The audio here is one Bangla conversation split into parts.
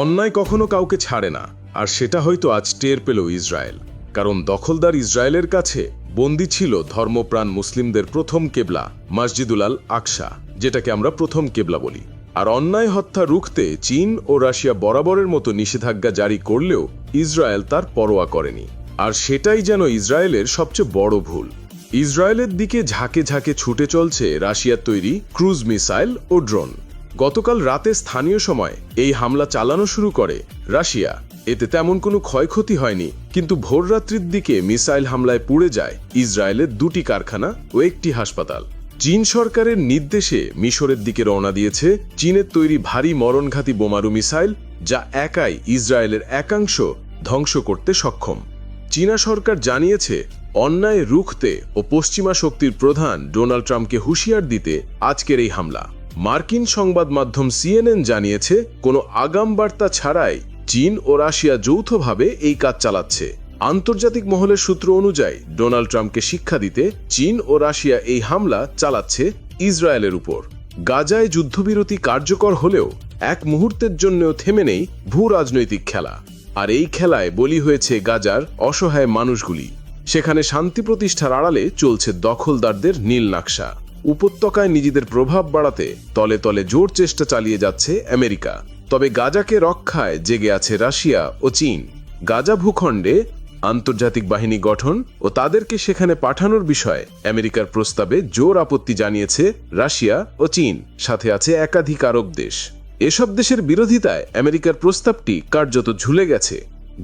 অন্যায় কখনো কাউকে ছাড়ে না, আর সেটা হয়তো আজ টের পেল ইসরায়েল। কারণ দখলদার ইসরায়েলের কাছে বন্দী ছিল ধর্মপ্রাণ মুসলিমদের প্রথম কেবলা, মসজিদুল আল আকসা, যেটাকে আমরা প্রথম কেবলা বলি। আর অন্যায় হত্যা রুখতে চীন ও রাশিয়া বরাবরের মতো নিষেধাজ্ঞা জারি করলেও ইসরায়েল তার পরোয়া করেনি। আর সেটাই যেন ইসরায়েলের সবচেয়ে বড় ভুল। ইসরায়েলের দিকে ঝাঁকে ঝাঁকে ছুটে চলছে রাশিয়ার তৈরি ক্রুজ মিসাইল ও ড্রোন। গতকাল রাতে স্থানীয় সময় এই হামলা চালানো শুরু করে রাশিয়া। এতে তেমন কোনো ক্ষয়ক্ষতি হয়নি, কিন্তু ভোররাত্রির দিকে মিসাইল হামলায় পুড়ে যায় ইসরায়েলের দুটি কারখানা ও একটি হাসপাতাল। চীন সরকারের নির্দেশে মিশরের দিকে রওনা দিয়েছে চীনের তৈরি ভারী মরণঘাতী বোমারু মিসাইল, যা একাই ইসরায়েলের একাংশ ধ্বংস করতে সক্ষম। চীনা সরকার জানিয়েছে, অন্যায় রুখতে ও পশ্চিমা শক্তির প্রধান ডোনাল্ড ট্রাম্পকে হুঁশিয়ার দিতে আজকের এই হামলা। মার্কিন সংবাদ মাধ্যম সিএনএন জানিয়েছে, কোনো আগাম বার্তা ছাড়াই চীন ও রাশিয়া যৌথভাবে এই কাজ চালাচ্ছে। আন্তর্জাতিক মহলের সূত্র অনুযায়ী, ডোনাল্ড ট্রাম্পকে শিক্ষা দিতে চীন ও রাশিয়া এই হামলা চালাচ্ছে ইসরায়েলের উপর। গাজায় যুদ্ধবিরতি কার্যকর হলেও এক মুহূর্তের জন্যও থেমে নেই ভূ রাজনৈতিক খেলা। আর এই খেলায় বলি হয়েছে গাজার অসহায় মানুষগুলি। সেখানে শান্তি প্রতিষ্ঠার আড়ালে চলছে দখলদারদের নীল নাকশা। উপত্যকায় নিজেদের প্রভাব বাড়াতে তলে তলে জোর চেষ্টা চালিয়ে যাচ্ছে আমেরিকা। তবে গাজাকে রক্ষায় জেগে আছে রাশিয়া ও চীন। গাজা ভূখণ্ডে আন্তর্জাতিক বাহিনী গঠন ও তাদেরকে সেখানে পাঠানোর বিষয়ে আমেরিকার প্রস্তাবে জোর আপত্তি জানিয়েছে রাশিয়া ও চীন। সাথে আছে একাধিক আরব দেশ। এসব দেশের বিরোধিতায় আমেরিকার প্রস্তাবটি কার্যত ঝুলে গেছে।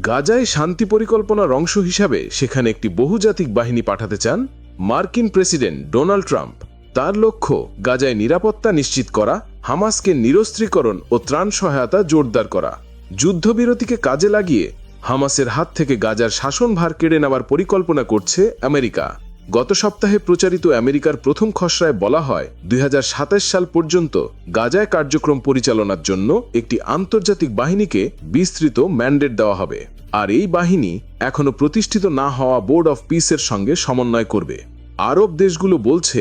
গাজায় শান্তি পরিকল্পনার অংশ হিসাবে সেখানে একটি বহুজাতিক বাহিনী পাঠাতে চান মার্কিন প্রেসিডেন্ট ডোনাল্ড ট্রাম্প। তার লক্ষ্য গাজায় নিরাপত্তা নিশ্চিত করা, হামাসকে নিরস্ত্রীকরণ ও ত্রাণ সহায়তা জোরদার করা। যুদ্ধবিরতিকে কাজে লাগিয়ে হামাসের হাত থেকে গাজার শাসনভার কেড়ে নেওয়ার পরিকল্পনা করছে আমেরিকা। গত সপ্তাহে প্রচারিত আমেরিকার প্রথম খসড়ায় বলা হয়, দুই হাজার সাতাশ সাল পর্যন্ত গাজায় কার্যক্রম পরিচালনার জন্য একটি আন্তর্জাতিক বাহিনীকে বিস্তৃত ম্যান্ডেট দেওয়া হবে। আর এই বাহিনী এখনও প্রতিষ্ঠিত না হওয়া বোর্ড অফ পিসের সঙ্গে সমন্বয় করবে। আরব দেশগুলো বলছে